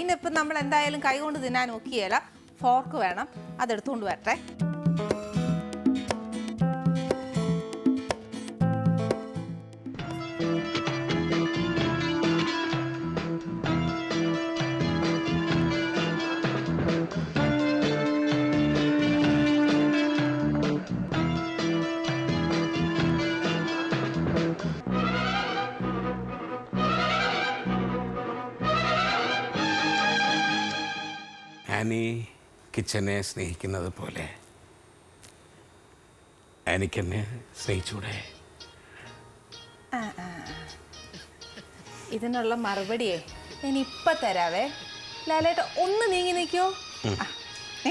ഇനിയിപ്പം നമ്മൾ എന്തായാലും കൈകൊണ്ട് തിന്നാൻ നോക്കിയല്ല ഫോർക്ക് വേണം. അതെടുത്തുകൊണ്ട് വരട്ടെ. ആനി കിച്ചനെ സ്നേഹിക്കുന്നത് പോലെ ആനിക്കെന്നെ സ്നേഹിച്ചൂടെ? ഇതിനുള്ള മറുപടിയേ ഞാൻ ഇപ്പം തരാവേ. ലാലേട്ട ഒന്ന് നീങ്ങി നിൽക്കോ.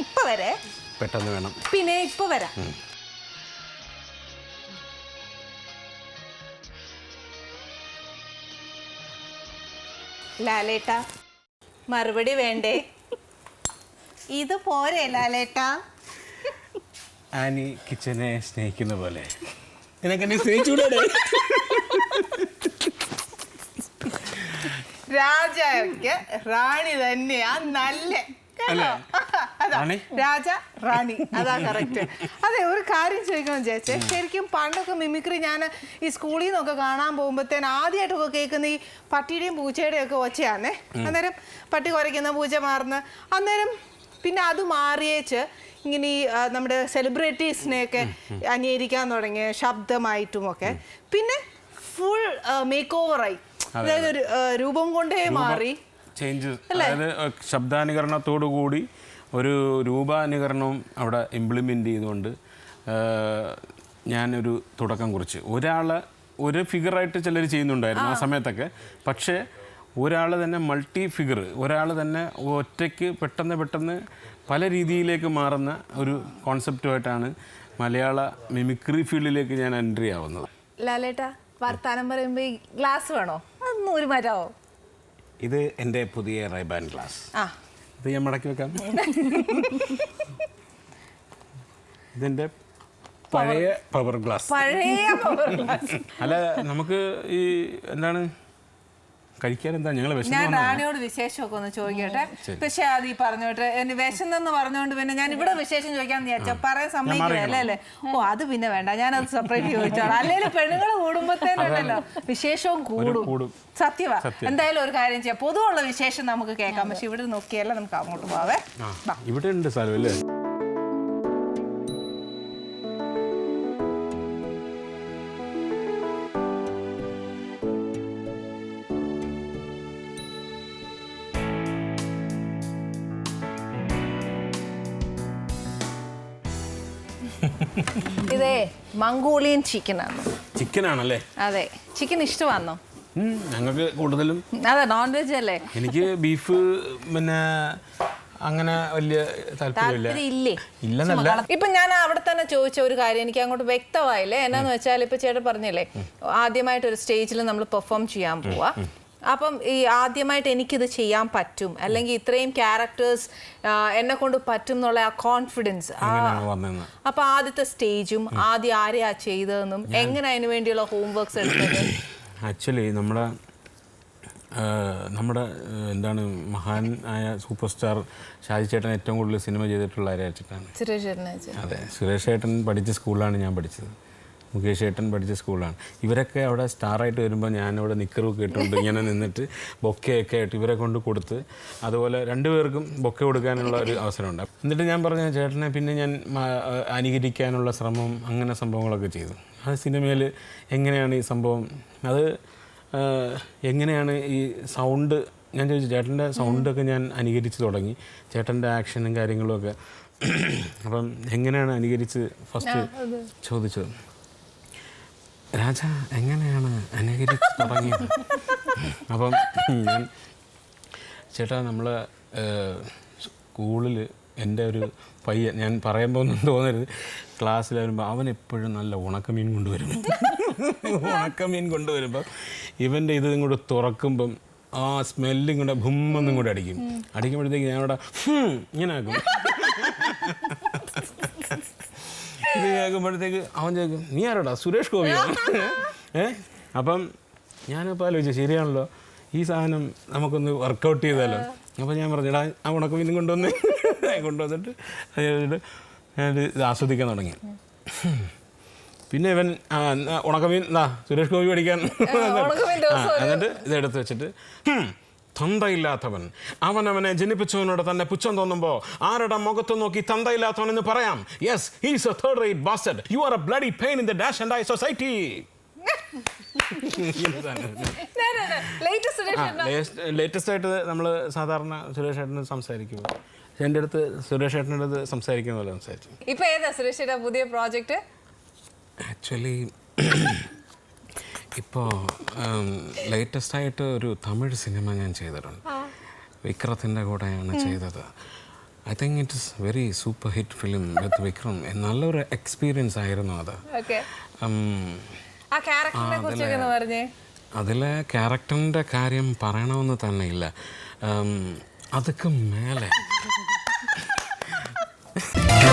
ഇപ്പം വരെ. പെട്ടെന്ന് വേണം. പിന്നെ ഇപ്പം വരാം. ലാലേട്ട മറുപടി വേണ്ടേ? ഇത് പോരെ ലാലേട്ട. ആനി കിച്ചനെ സ്നേഹിക്കുന്ന പോലെ. നിനക്കെന്നെ സ്നേഹിച്ചൂടെ രാജാക്ക് റാണി തന്നെയാ നല്ല. കേട്ടോ? അതാ റാണി? രാജ റാണി. അതാ കറക്റ്റ് അതെ ഒരു കാര്യം ചോദിക്കണം വിചാരിച്ചേ ശരിക്കും പണ്ടൊക്കെ മിമിക്രി ഞാൻ ഈ സ്കൂളിൽ നിന്നൊക്കെ കാണാൻ പോകുമ്പോഴത്തേന് ആദ്യമായിട്ടൊക്കെ കേൾക്കുന്ന ഈ പട്ടിയുടെയും പൂച്ചയുടെയും ഒക്കെ ഒച്ചയാന്നേ അന്നേരം പട്ടി കുരയ്ക്കുന്ന പൂച്ച മാറുന്ന. അന്നേരം പിന്നെ അത് മാറിയേച്ച് ഇങ്ങനെ ഈ നമ്മുടെ സെലിബ്രിറ്റീസിനെയൊക്കെ അംഗീകരിക്കാൻ തുടങ്ങിയ ശബ്ദമായിട്ടുമൊക്കെ. പിന്നെ ഫുൾ മേക്ക് ഓവറായി അതായത് ഒരു, രൂപം കൊണ്ടേ മാറി. അതായത് ശബ്ദാനുകരണത്തോടു കൂടി ഒരു രൂപാനുകരണവും അവിടെ ഇംപ്ലിമെന്റ് ചെയ്തുകൊണ്ട് ഞാനൊരു തുടക്കം കുറിച്ച്. ഒരാൾ ഒരു ഫിഗറായിട്ട് ചിലർ ചെയ്യുന്നുണ്ടായിരുന്നു ആ. സമയത്തൊക്കെ. പക്ഷേ ഒരാൾ തന്നെ മൾട്ടി ഫിഗർ ഒരാൾ തന്നെ ഒറ്റയ്ക്ക് പെട്ടെന്ന് പെട്ടെന്ന് പല രീതിയിലേക്ക് മാറുന്ന ഒരു കോൺസെപ്റ്റുമായിട്ടാണ് മലയാള മിമിക്രി ഫീൽഡിലേക്ക് ഞാൻ എൻട്രി ആവുന്നത്. ലാലേട്ട വർത്താനം പറയുമ്പോൾ ഈ ഗ്ലാസ് വേണോ? അതൊന്നും ഒരു മരമോ ഇത് എന്റെ പുതിയ റൈബാൻ ഗ്ലാസ് ആ. ഇത് ഞാൻ മടക്കി വെക്കാം. ഇതെന്റെ പഴയ പവർ ഗ്ലാസ് പഴയ പവർ ഗ്ലാസ് അല്ല നമുക്ക് ഈ എന്താണ് കഴിക്കാൻ എന്താ ഞങ്ങൾ ഞാൻ വിശന്നു റാണിയോട് വിശേഷമൊക്കെ ഒന്ന് ചോദിക്കട്ടെ. പക്ഷെ അത് ഈ പറഞ്ഞോട്ടെ എന്നെ വിശന്നെന്ന് പറഞ്ഞുകൊണ്ട് പിന്നെ ഞാൻ ഇവിടെ വിശേഷം ചോദിക്കാന്ന് വിചാരിച്ചോ. പറയാൻ സമ്മതിക്കില്ല അല്ലേ ഓ അത് പിന്നെ വേണ്ട. ഞാൻ അത് സെപ്പറേറ്റ് ചോദിച്ചോ അല്ലെങ്കിൽ പെണ്ണുങ്ങൾ കൂടുമ്പോഴത്തേനുണ്ടല്ലോ വിശേഷവും കൂടും. കൂടും. സത്യവാ. എന്തായാലും ഒരു കാര്യം ചെയ്യാം. പൊതുവുള്ള വിശേഷം നമുക്ക് കേൾക്കാം. പക്ഷെ ഇവിടെ നോക്കിയല്ല നമുക്ക് അങ്ങോട്ട് പോവേ ഇവിടെ ഉണ്ട് സ്ഥലം അല്ലേ? ഇതേ മംഗോളിയൻ ചിക്കൻ ആണ് ചിക്കൻ ആണല്ലേ അതെ ചിക്കൻ ഇഷ്ടമാണോ ഞങ്ങൾക്ക് കൂടുതലും അതെ നോൺ വെജ് അല്ലേ? എനിക്ക് ബീഫ് പിന്നെ അങ്ങനെ വലിയ താല്പര്യമില്ല. താല്പര്യം ഇല്ലേ ഇല്ലെന്നല്ല ഇപ്പൊ ഞാൻ അവിടെ തന്നെ ചോദിച്ച ഒരു കാര്യം എനിക്ക് അങ്ങോട്ട് വ്യക്തമായില്ലേ? എന്നാന്ന് വെച്ചാൽ ഇപ്പൊ ചേട്ടൻ പറഞ്ഞില്ലേ ആദ്യമായിട്ട് ഒരു സ്റ്റേജിൽ നമ്മൾ പെർഫോം ചെയ്യാൻ പോവാ. അപ്പം ഈ ആദ്യമായിട്ട് എനിക്കിത് ചെയ്യാൻ പറ്റും. അല്ലെങ്കിൽ ഇത്രയും ക്യാരക്ടേഴ്സ് എന്നെ കൊണ്ട് പറ്റും എന്നുള്ള ആ കോൺഫിഡൻസ് അപ്പൊ ആദ്യത്തെ സ്റ്റേജും ആദ്യം ആരെയാ ചെയ്തതെന്നും എങ്ങനെ അതിനു വേണ്ടിയുള്ള ഹോംവർക്ക്സ് എടുത്തത് ആക്ച്വലി നമ്മുടെ നമ്മുടെ എന്താണ് മഹാൻ ആയ സൂപ്പർ സ്റ്റാർ ഷാജി ചേട്ടൻ ഏറ്റവും കൂടുതൽ സിനിമ ചെയ്തിട്ടുള്ള ആരാച്ചിട്ടാണ് സുരേഷ് ചേട്ടനെ അതെ സുരേഷ് ചേട്ടൻ പഠിച്ച സ്കൂളിലാണ് ഞാൻ പഠിച്ചത്. മുകേഷ് ഏട്ടൻ പഠിച്ച സ്കൂളാണ്. ഇവരൊക്കെ അവിടെ സ്റ്റാറായിട്ട് വരുമ്പോൾ ഞാനവിടെ നിക്കറൊക്കെ ഇട്ടുകൊണ്ട് ഇങ്ങനെ നിന്നിട്ട് ബൊക്കെയൊക്കെ ആയിട്ട് ഇവരെ കൊണ്ട് കൊടുത്ത് അതുപോലെ രണ്ടുപേർക്കും ബൊക്കെ കൊടുക്കാനുള്ള ഒരു അവസരമുണ്ട്. എന്നിട്ട് ഞാൻ പറഞ്ഞ ചേട്ടനെ പിന്നെ ഞാൻ അനുകരിക്കാനുള്ള ശ്രമം അങ്ങനെ സംഭവങ്ങളൊക്കെ ചെയ്തു. ആ സിനിമയിൽ എങ്ങനെയാണ് ഈ സംഭവം? അത് എങ്ങനെയാണ് ഈ സൗണ്ട്? ഞാൻ ചോദിച്ചു ചേട്ടന്റെ സൗണ്ടൊക്കെ ഞാൻ അനുകരിച്ച് തുടങ്ങി. ചേട്ടന്റെ ആക്ഷനും കാര്യങ്ങളും ഒക്കെ. അപ്പം എങ്ങനെയാണ് അനുകരിച്ച് ഫസ്റ്റ് ചോദിച്ചത്? രാജ എങ്ങനെയാണ് അനുകരിച്ച് തുടങ്ങിയത്? അപ്പം ഞാൻ ചേട്ടാ നമ്മൾ സ്കൂളിൽ എന്റെ ഒരു പയ്യൻ ഞാൻ പറയുമ്പോൾ ഒന്നും തോന്നരുത്. ക്ലാസ്സിൽ വരുമ്പോൾ അവൻ എപ്പോഴും നല്ല ഉണക്കമീൻ കൊണ്ടുവരും ഉണക്കമീൻ കൊണ്ടുവരുമ്പോൾ ഇവന്റെ ഇത് ഇങ്ങോട്ട് തുറക്കുമ്പം ആ സ്മെല്ലും കൂടെ ഭുമ്മെന്നും കൂടെ അടിക്കും. അടിക്കുമ്പോഴത്തേക്ക് ഞാൻ ഇങ്ങനെ ആക്കും. കേൾക്കുമ്പോഴത്തേക്ക് അവൻ ചോദിക്കും നീ ആരോടാ? സുരേഷ് ഗോപിയോ? ഏ? അപ്പം ഞാനപ്പോൾ ആലോചിച്ചു ശരിയാണല്ലോ. ഈ സാധനം നമുക്കൊന്ന് വർക്കൗട്ട് ചെയ്താലോ? അപ്പോൾ ഞാൻ പറഞ്ഞിടാ ആ ഉണക്കം ഉണക്കമീനും കൊണ്ടുവന്ന് കൊണ്ടുവന്നിട്ട് അത് ഞാനിത് ഇത് ആസ്വദിക്കാൻ തുടങ്ങി. പിന്നെ ഇവൻ ഉണക്കമീൻ എന്നാ സുരേഷ് ഗോപി പഠിക്കാൻ എന്നിട്ട് ഇതെടുത്ത് വെച്ചിട്ട് "ഹും, തന്തയില്ലാത്തവൻ. അവൻ അവനെ ജനിപ്പിച്ചവനോട് തന്നെ പുച്ഛം തോന്നുമ്പോൾ ആരുടെ മുഖത്ത് നോക്കി തന്തയില്ലാത്തവൻ എന്ന് പറയാം yes he's a third rate bastard you are a bloody pain in the dash and I society latest latest ആയിട്ട് നമ്മൾ സാധാരണ സുരേഷ് ഏട്ടന് സംസാരിക്കുമ്പോൾ എന്റെ അടുത്ത് സുരേഷ് ഏട്ടന്റെ അടുത്ത് സംസാരിക്കുന്ന പോലെ സംസാരിച്ചു. ഇപ്പൊ ഏതാ സുരേഷ് ഏട്ടാ പുതിയ പ്രോജക്റ്റ് ആക്ച്വലി ഇപ്പോൾ ലേറ്റസ്റ്റ് ആയിട്ട് ഒരു തമിഴ് സിനിമ ഞാൻ ചെയ്തിട്ടുണ്ട്. വിക്രത്തിന്റെ കൂടെയാണ് ചെയ്തത്. I think it is very super hit film with Vikram നല്ലൊരു എക്സ്പീരിയൻസ് ആയിരുന്നു അത്. അതിലെ ക്യാരക്ടറിന്റെ കാര്യം പറയണമെന്ന് തന്നെ ഇല്ല. അതൊക്കെ മേലെ.